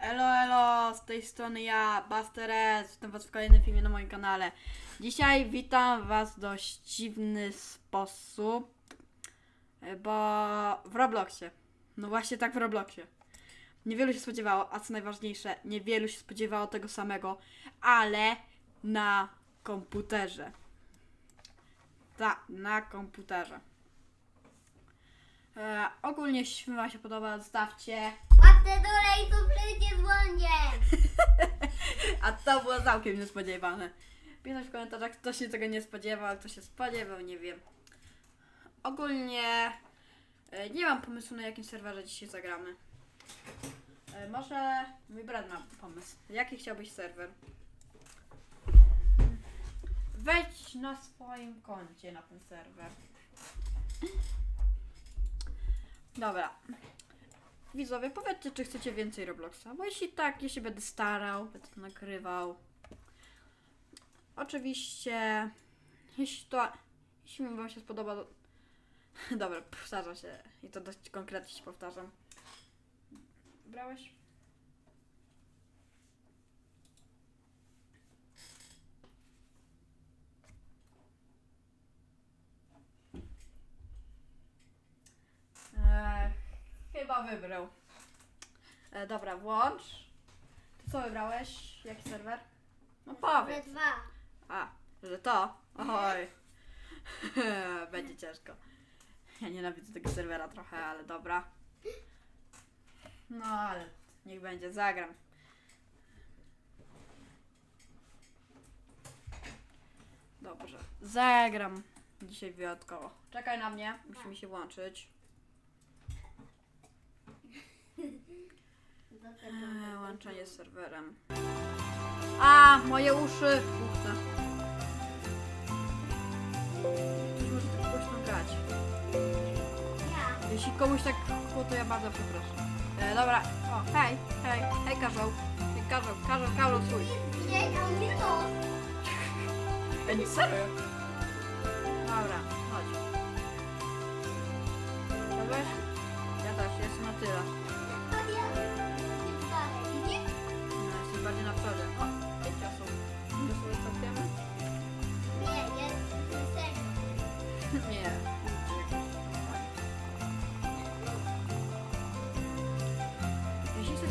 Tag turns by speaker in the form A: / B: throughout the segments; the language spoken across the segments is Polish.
A: Elo, elo, z tej strony ja, Buster S. Witam was w kolejnym filmie na moim kanale. Dzisiaj witam was w dość dziwny sposób, e, bo w Robloxie. No właśnie tak w Robloxie. Niewielu się spodziewało, a co najważniejsze, niewielu się spodziewało tego samego, ale na komputerze. Tak, na komputerze. E, ogólnie jeśli wam się podoba, zostawcie
B: Do lejcu przyjdzie dzwonię.
A: A to było całkiem niespodziewane. Pisać w komentarzach, kto się tego nie spodziewał, kto się spodziewał, nie wiem. Ogólnie e, nie mam pomysłu na jakim serwerze dzisiaj zagramy. E, Może mój brat ma pomysł. Jaki chciałbyś serwer? Wejdź na swoim koncie na ten serwer. Dobra. Widzowie, powiedzcie, czy chcecie więcej Robloxa. Bo jeśli tak, ja się będę starał, będę to nagrywał. Oczywiście, jeśli to. Jeśli mi wam się spodoba, to. Dobra, powtarzam się i to dość konkretnie się powtarzam. Brałeś? Eee, chyba wybrał. E, dobra, włącz. Ty co wybrałeś? Jaki serwer? No powiedz.
B: Dwa.
A: A, że to? Oj. Będzie ciężko. Ja nienawidzę tego serwera trochę, ale dobra. No ale niech będzie, zagram. Dobrze, zagram dzisiaj wyjątkowo. Czekaj na mnie, musimy się włączyć.
B: Do tego.
A: Eee, łączenie z serwerem. A, moje uszy! Puste. Ktoś może tak głośno grać.
B: Ja.
A: Jeśli komuś tak było, to ja bardzo przepraszam. E, dobra, o, hej, hej, hej Karzeł. Hej Karzeł, Karzeł, Karzeł swój.
B: Nie, a mnie to.
A: E, nie, serio?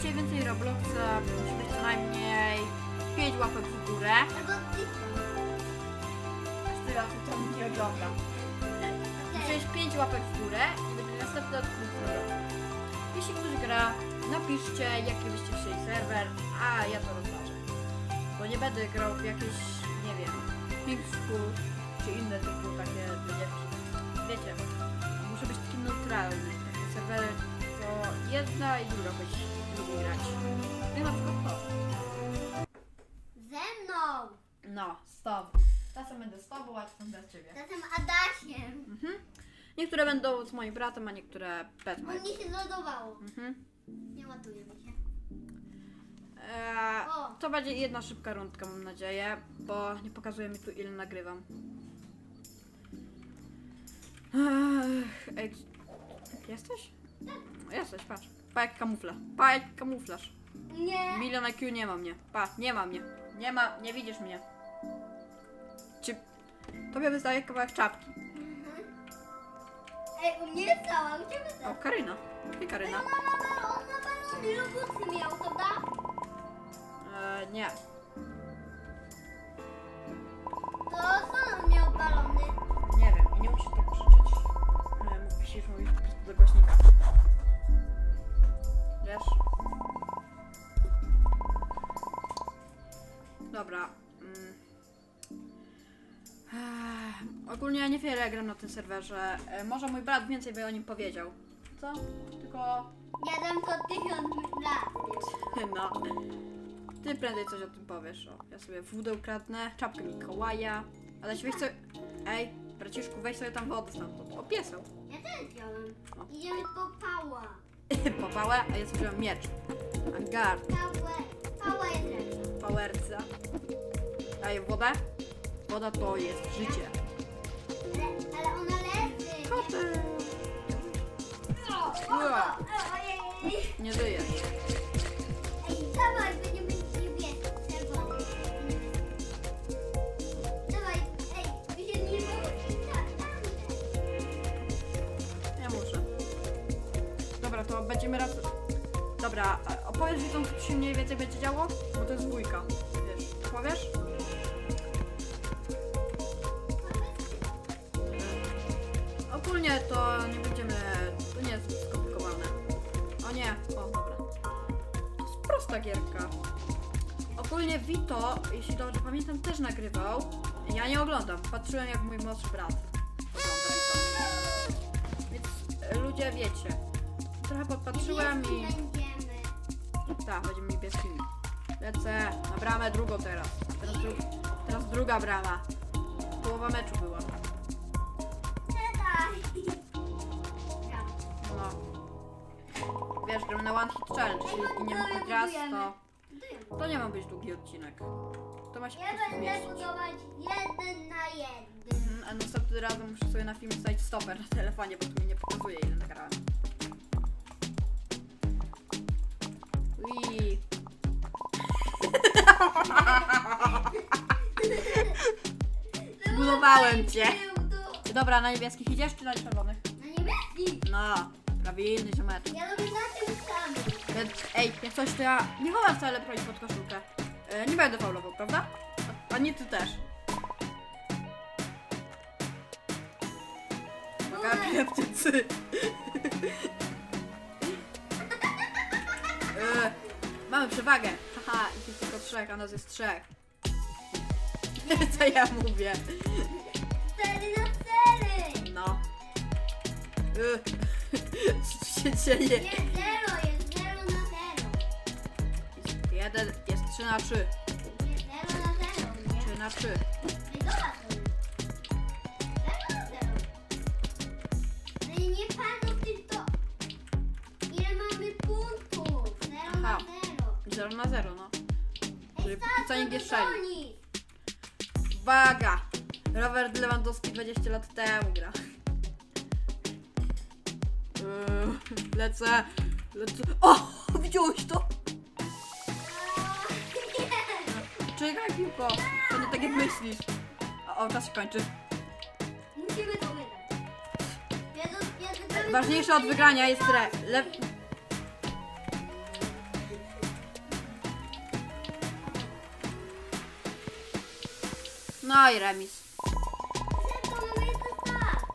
A: Chcecie więcej Robloxa, musi być co najmniej 5 łapek w górę. Z tyle osób to nie oglądam. Musi być 5 łapek w górę i będzie następny odcinek Robloxa. Jeśli ktoś gra, napiszcie jaki byście chcieli serwer, a ja to rozważę. Bo nie będę grał w jakieś, nie wiem, Pink School czy inne typu takie wydziewki. Wiecie, muszę być taki neutralny. Serwery, co jedna i druga być lubi grać. Ja na przykład to.
B: Ze mną.
A: No, z tobą. Czasem będę z tobą, a czasem bez ciebie.
B: Zatem Adasiem.
A: Mhm. Niektóre będą z moim bratem, a niektóre bez
B: Bo
A: mojego.
B: mnie się zlodowało.
A: Mhm.
B: Nie ładuje mi się.
A: Eee,
B: O.
A: to będzie jedna szybka rundka, mam nadzieję, bo nie pokazuje mi tu ile nagrywam. Ech, Ej, jesteś? Jesteś, patrz. Pa jak kamuflaż. Pa jak kamuflaż.
B: Nie.
A: Milion IQ nie ma mnie. Pa, nie ma mnie. Nie ma, nie widzisz mnie. Czy tobie wystaje kawałek czapki?
B: Mhm. Ej, u mnie jest cała, u ciebie
A: O. Karyna. Hej Karyna.
B: Mama ma balon, robuxy miał, prawda?
A: Eee, nie.
B: To co on miał balony?
A: Nie wiem, i nie musisz tak krzyczeć. E, Musisz mówić po prostu do głośnika. Dobra. Mm. Ech, ogólnie ja niewiele gram na tym serwerze. E, może mój brat więcej by o nim powiedział. Co? Tylko...
B: Jeden to tysiąc lat.
A: No. Ty prędzej coś o tym powiesz. O, ja sobie wódę ukradnę, czapkę Mikołaja. Ale jeśli weź sobie... Ej, braciszku, weź sobie tam wodę stamtąd. O, pieseł.
B: Ja też wziąłem.
A: O.
B: Idziemy po pała.
A: Popałę, a ja sobie wziąłem miecz. Angard,
B: Pałę
A: daję wodę. Woda to jest życie.
B: Ale ona leży.
A: Koty!
B: Ua, Ojej.
A: nie żyje.
B: Ej,
A: będziemy ej, nie muszę. Dobra, to będziemy raz... Dobra, opowiedz widzom, co tu się mniej więcej będzie działo, bo to jest dwójka. Wiesz, powiesz? To nie będziemy... To nie jest skomplikowane. O nie, o dobra. To jest prosta gierka. Ogólnie Vito, jeśli dobrze pamiętam, też nagrywał. Ja nie oglądam, patrzyłem jak mój młodszy brat ogląda Vito. Więc e, ludzie wiecie. Trochę podpatrzyłem i... Tak, będziemy niebieskimi. Lecę na bramę drugą teraz. Teraz, dru... teraz druga brama. Połowa meczu była. Wiesz, gramy na One Hit Challenge, jeśli nie mógł raz, to... To nie ma być długi odcinek. To ma się po
B: Ja
A: prostu
B: będę
A: mieścić.
B: budować jeden na jeden.
A: Mhm, A następnym razem muszę sobie na film wstawić stoper na telefonie, bo to mi nie pokazuje ile nagrałem. Ui. Zbudowałem cię. Dobra, na niebieskich idziesz czy na czerwonych?
B: Na niebieski.
A: No, prawilny ziomeczek.
B: Ja robię za tym samym.
A: Więc, ej, jak coś to ja nie chowam wcale broni pod koszulkę. E, nie będę faulował, prawda? A, a nie ty też. Uwaga, pieptycy. e, mamy przewagę. Haha, ich jest tylko trzech, a nas jest trzech. Co ja mówię?
B: Cztery na cztery.
A: No. E, co tu się dzieje?
B: Jest zero, jest zero na zero.
A: Jest jeden, jest trzy na trzy.
B: Jest zero na zero, nie?
A: Trzy na trzy.
B: Ej, zobacz sobie. Zero na zero. Ale nie patrzą tylko. Ile mamy punktów? Zero
A: Aha.
B: na zero.
A: Zero na zero, no. Czyli
B: Ej,
A: póki co nie
B: to
A: strzeli.
B: dogonić.
A: Uwaga! Robert Lewandowski 20 lat temu gra. Yy, lecę, lecę. O! Widziałeś to? Czekaj piłko. To nie tak jak myślisz. O, o czas się kończy.
B: Musimy to. Ja ja do,
A: Ważniejsze od wygrania jest re... Le... No i remis.
B: Szybko, mamy jeszcze start.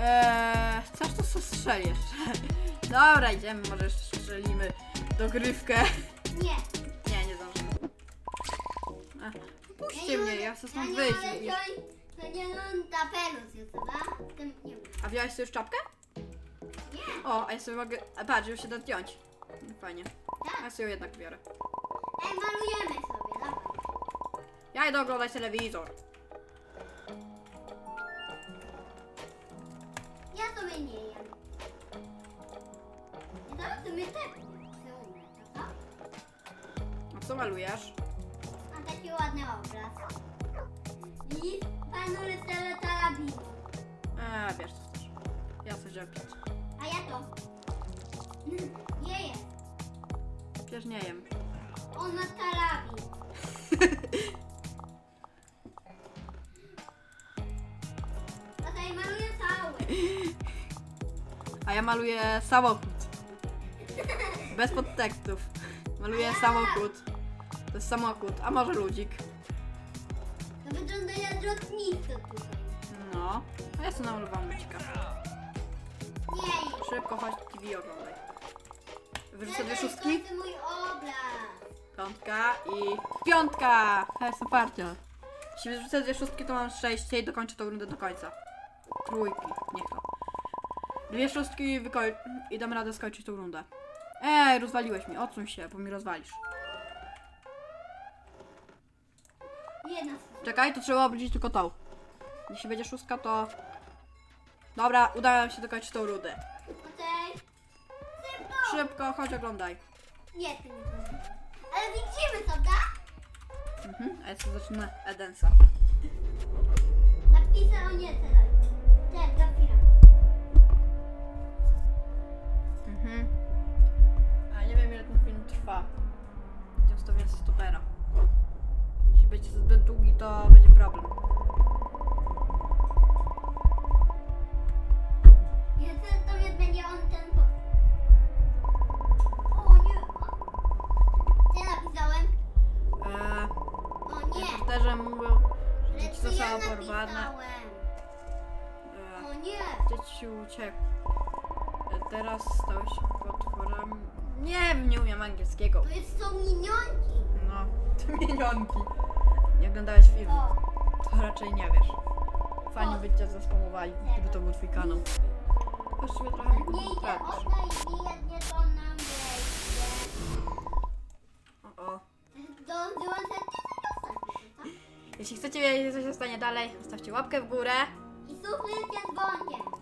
A: Eee, chcesz to co strzeli jeszcze? Dobra, idziemy, może jeszcze strzelimy dogrywkę.
B: Nie.
A: Nie, nie zdążymy. Ach, Puśćcie mnie, ja chcę stąd wyjść.
B: to nie mam tapelus już, prawda? Tym nie wiem.
A: A wziąłeś sobie już czapkę?
B: Nie.
A: O, a ja sobie mogę... A patrz, już się da zdjąć. Fajnie.
B: Tak.
A: Ja sobie ją jednak biorę.
B: Ej, malujemy sobie, dawaj.
A: Ja idę oglądać telewizor.
B: Nie jem. I teraz sobie tepnę. Chcę umrzeć, prawda?
A: A co malujesz?
B: A taki ładny obraz. I panu teletarabin.
A: Eee, wiesz co chcesz. Ja coś wziąłem pić.
B: A ja to. Nie jest.
A: Przecież nie jem.
B: On ma tarabin. Tutaj maluję cały.
A: A ja maluję samochód. Bez podtekstów. Maluję samochód. To jest samochód, a może ludzik.
B: To wygląda jak lotnisko tutaj.
A: No. A ja sobie namalowałam ludzika.
B: Nie jest.
A: Szybko chodź TV oglądaj. Wyrzucę dwie szóstki.
B: To mój obraz.
A: Piątka i piątka! Ja jestem parcia. Jeśli wyrzucę dwie szóstki, to mam szczęście i dokończę tą rundę do końca. Trójki, niech to. Dwie szóstki wykoń... i dam radę skończyć tą rundę. Ej, rozwaliłeś mi, odsuń się, bo mi rozwalisz.
B: Jedna.
A: Czekaj, to trzeba obrócić tylko tą. Jeśli będzie szóstka, to... Dobra, udało nam się dokończyć tą rundę.
B: Okej. Szybko.
A: Szybko, chodź oglądaj.
B: Nie, ty nie. Ale widzimy, prawda?
A: Mhm, a ja sobie zacznę Edensa.
B: Napisał nie teraz.
A: Porwane.
B: napisałem.
A: E,
B: O nie.
A: Gdzie ci uciekł? E, Teraz stał się potworami. Nie wiem, nie umiem angielskiego.
B: To jest są minionki.
A: No, to minionki. Nie oglądałeś filmu,
B: O.
A: to raczej nie wiesz. Fani by cię zaspamowali, gdyby to był twój kanał. Właściwie trochę mi
B: Nie idzie bijednie to
A: Jeśli chcecie wiedzieć, co się stanie dalej, zostawcie łapkę w górę.
B: I z dzwonkiem.